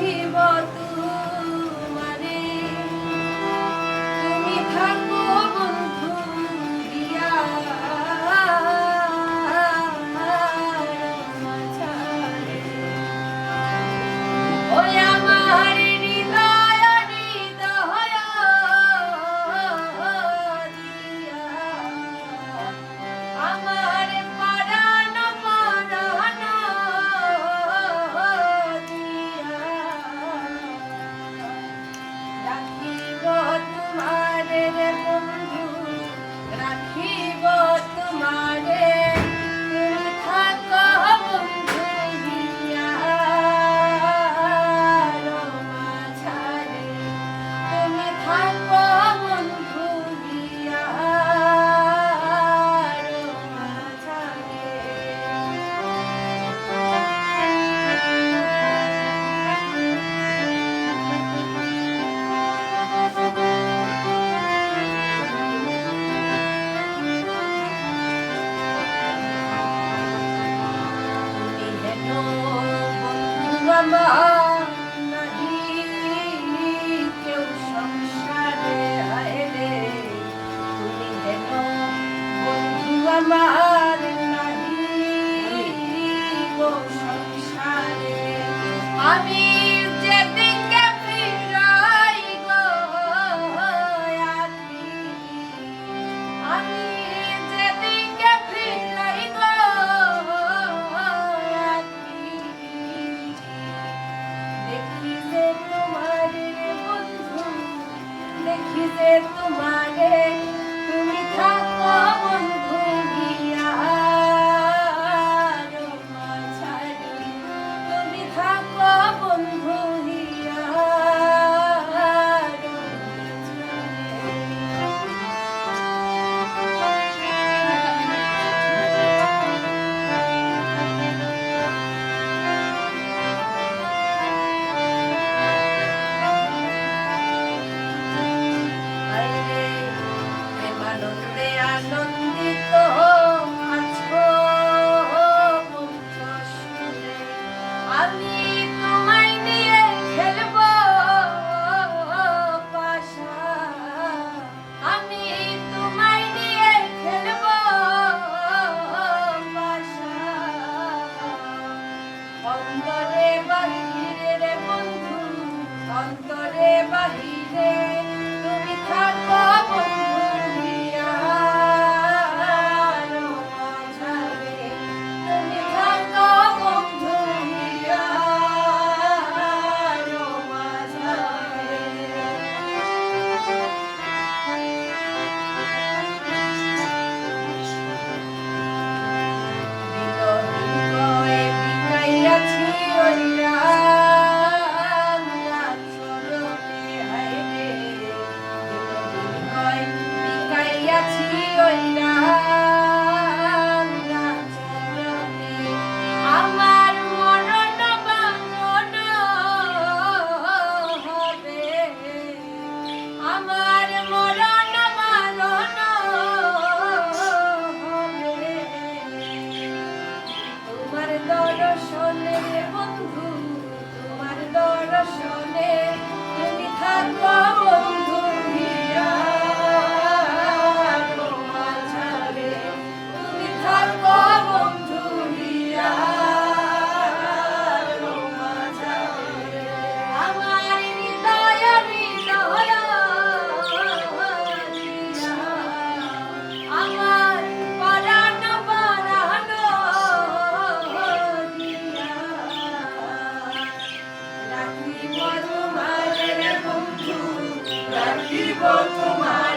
থাকিব তোমারে। তুমি থাক Yeah. my going down. তোমার বন্ধু রাখিব তোমার